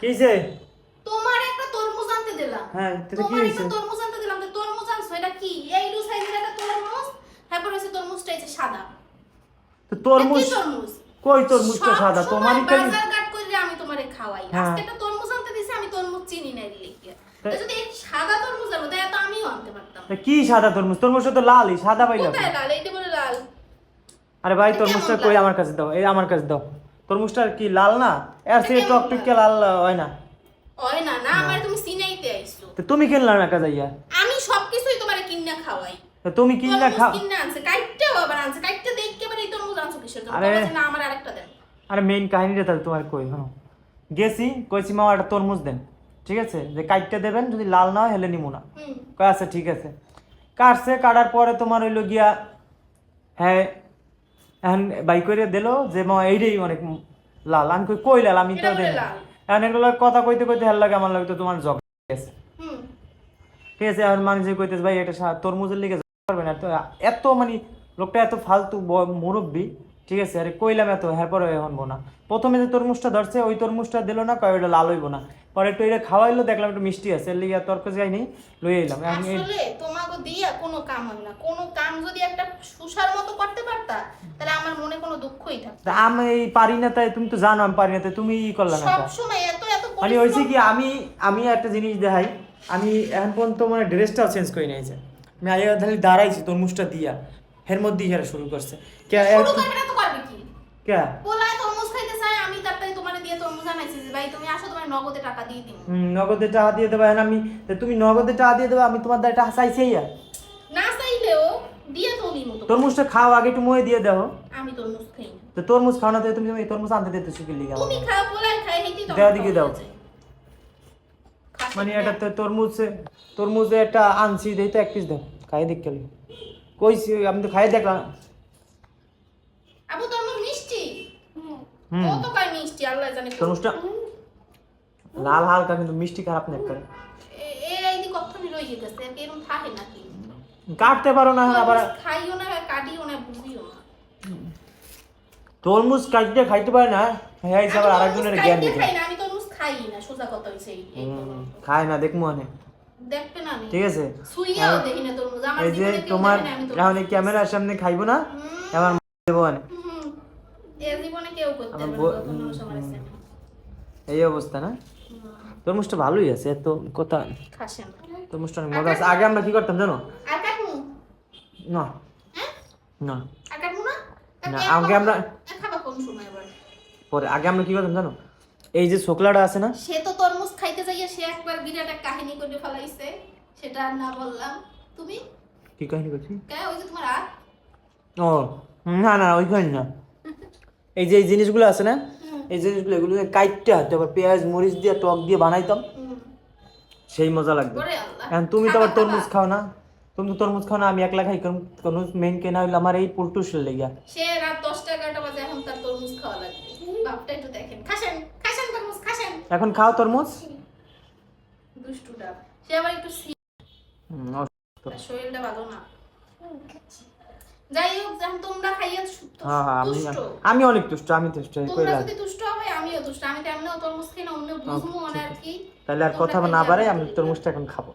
কি তোমার একটা তরমুজ আনতে দিলাম। হ্যাঁ কি হইছে? তরমুজ আনতে দিলাম। তো তরমুজ আনছো এটা কি? এই দু সাইজের একটা তরমুজ তারপর হচ্ছে তরমুজটা সাদা। তো তরমুজ তরমুজ? কই তরমুজটা সাদা? তোমারই তো বাজার ঘাট করে আমি তোমারে খাওয়াই। হ্যাঁ। আজকে একটা তরমুজ আনতে দিছি আমি তরমুজ চিনি না লিখে যদি এই সাদা তরমুজ আনো তাহলে তো আমিও আনতে পারতাম। কি সাদা তরমুজ? তো লালই সাদা পাইলাম। কোথায় লাল? এইটা বলে লাল। আরে ভাই তরমুজটা কই আমার কাছে দাও এই আমার কাছে দাও। তরমুজটা কি লাল না? এর থেকে কেমন টকটকে লাল। হয় না। হয় না না আমার তুমি চিনাইতে আইছো তো তুমি কিনলা না কাজে ইয়া আমি সবকিছুই তোমারে কিন্না খাওয়াই। তো তুমি কিনলা তরমুজ খা কিন্না আনছে কাইটটাও আবার আনছে কাইটটা দেখকে এবার এই তরমুজ আনছো কিসের জন্য? আরে- না আমার আরেকটা দেন। আরে মেইন কাহিনীটা তাহলে তোমার কই? হ্যাঁ গেছি কইছি মামা একটা তরমুজ দেন। ঠিক আছে? যে কাইটটা দেবেন যদি লাল না হয় হেলে নিমু না। কয় আচ্ছা ঠিক আছে। কাটছে কাটার পরে তোমার হইল গিয়া হ্যাঁ এখন বাই করে দিল যে মা এইটাই অনেক লাল। আমি কই কই লাল? আমি তো এটা বলে দেই না। লাল। এখন এগুলো কথা কইতে কইতে হেল লাগে আমার লাগে তো তোমার জগ হুম। ঠিক আছে এখন মানুষ কইতেছে ভাই এটা তরমুজের লিগে পারবে না। তো এত মানে লোকটা এত ফালতু মুরব্বি ঠিক আছে? আরে কইলাম এত হ্যাঁ পরে এখন না প্রথমে যে তরমুজটা ধরছে ওই তরমুজটা দিল না কয় ওটা লাল হইব না। পরে একটু এটা খাওয়াইলো দেখলাম একটু মিষ্টি আছে। এর লিগে তর্ক যাইনি লই এলাম তোমাকে দিয়া কোনো কাম হয় না। কোনো কাম যদি একটা সুসার মতো করতে পারতা তাহলে আমার মনে কোনো দুঃখই থাকতো। আমি এই পারি না তাই তুমি তো জানো আমি পারি না তাই তুমি ই করলে না সব সময় এত এত মানে পরিশ্রম- কি আমি আমি একটা জিনিস দেখাই। আমি এখন পর্যন্ত মানে ড্রেসটাও চেঞ্জ করে নিয়েছে আমি আগে খালি দাঁড়াইছি তরমুজটা দিয়া এর মধ্যেই হেরা শুরু করছে। কে শুরু করবে না তো করবে কি কে পোলায় তরমুজ খাইতে চায় আমি তারপরে তোমার দিয়ে যে ভাই তুমি আসো তোমার নগদে টাকা দিয়ে দিন হুম, নগদে টাকা দিয়ে দেবো এখন আমি তুমি নগদে টাকা দিয়ে দেবো আমি তোমার দ্বারা টাকা চাইছি না চাইলেও দিয়ে তো তরমুজটা খাও আগে একটু মুয়ে দিয়ে দাও। আমি তরমুজ খাই না। তো তরমুজ খাও না তো তুমি এই তরমুজ আনতে দিতে শিখিয়ে লিখে তুমি খাও খাই দেওয়া দিকে দাও। মানে এটা তো তরমুজে তরমুজে একটা আনছি দেই তো এক পিস দাও। খাই দেখ গেল কইছি আমি তো খাই দেখলাম। আপু তরমুজ মিষ্টি? কত কয় মিষ্টি? আল্লাহ জানে তরমুজটা লাল হালকা কিন্তু মিষ্টি খারাপ না এই রয়ে এরকম থাকে নাকি? কাটতে পারো না আবার খাইও না কাটিও না বুঝিও না। তরমুজ কাটতে খাইতে পারে না। হ্যাঁ হিসাবে আমি আরেকজনের জ্ঞান দিতে। খাই না আমি তরমুজ খাই না সোজা কথা হইছে এই এই। খায় না অনেক। আমি। ঠিক আছে? আমার এই যে তোমার এখন ক্যামেরার সামনে খাইবো না? আমার দেবো অনেক। এ জীবনে কেউ করতে পারবে না তত আছে। এই অবস্থা না? তরমুজটা ভালোই আছে এত কথা তরমুজটা অনেক মজা আছে। আগে আমরা কি করতাম জানো? না। হ্যাঁ? না। না? না, আগে আমরা- পরে আগে আমরা কি করতাম জানো? এই যে ছোকলাটা আছে না? সে তো তরমুজ খাইতে যাইয়া সে একবার বিরাট এক কাহিনী করে ফেলাইছে। সেটা আর না বললাম। তুমি? কি কাহিনী করছি কে? ওই যে তোমার আর ও না না ওইখানে না। এই যে এই জিনিসগুলো আছে না এই জিনিসগুলো এগুলো কাইটটা তারপর পেঁয়াজ মরিচ দিয়ে টক দিয়ে বানাইতাম। সেই মজা লাগবে। এখন তুমি তো আবার তরমুজ খাও না। তুমি তো তরমুজ খাও না আমি একলা খাই কারণ তরমুজ মেন কেনা হইল আমার এই পুলটুসের লেগা। সে রাত দশটা এগারোটা বাজে এখন তার তরমুজ খাওয়া লাগবে। বাপটা একটু দেখেন। খাসেন খাসেন তরমুজ খাসেন। এখন খাও তরমুজ। দুষ্টুটা সে আবার একটু শরীরটা ভালো না। যাই হোক তোমরা খাইয়া হ্যাঁ হ্যাঁ আমি আমি অনেক তুষ্ট আমি তুষ্ট তোমরা যদি তুষ্ট হবে আমিও তুষ্ট। আমি তরমুজ খাই না অন্য মনে আর কি। তাহলে আর কথা না বাড়াই আমি। তরমুজটা এখন খাব।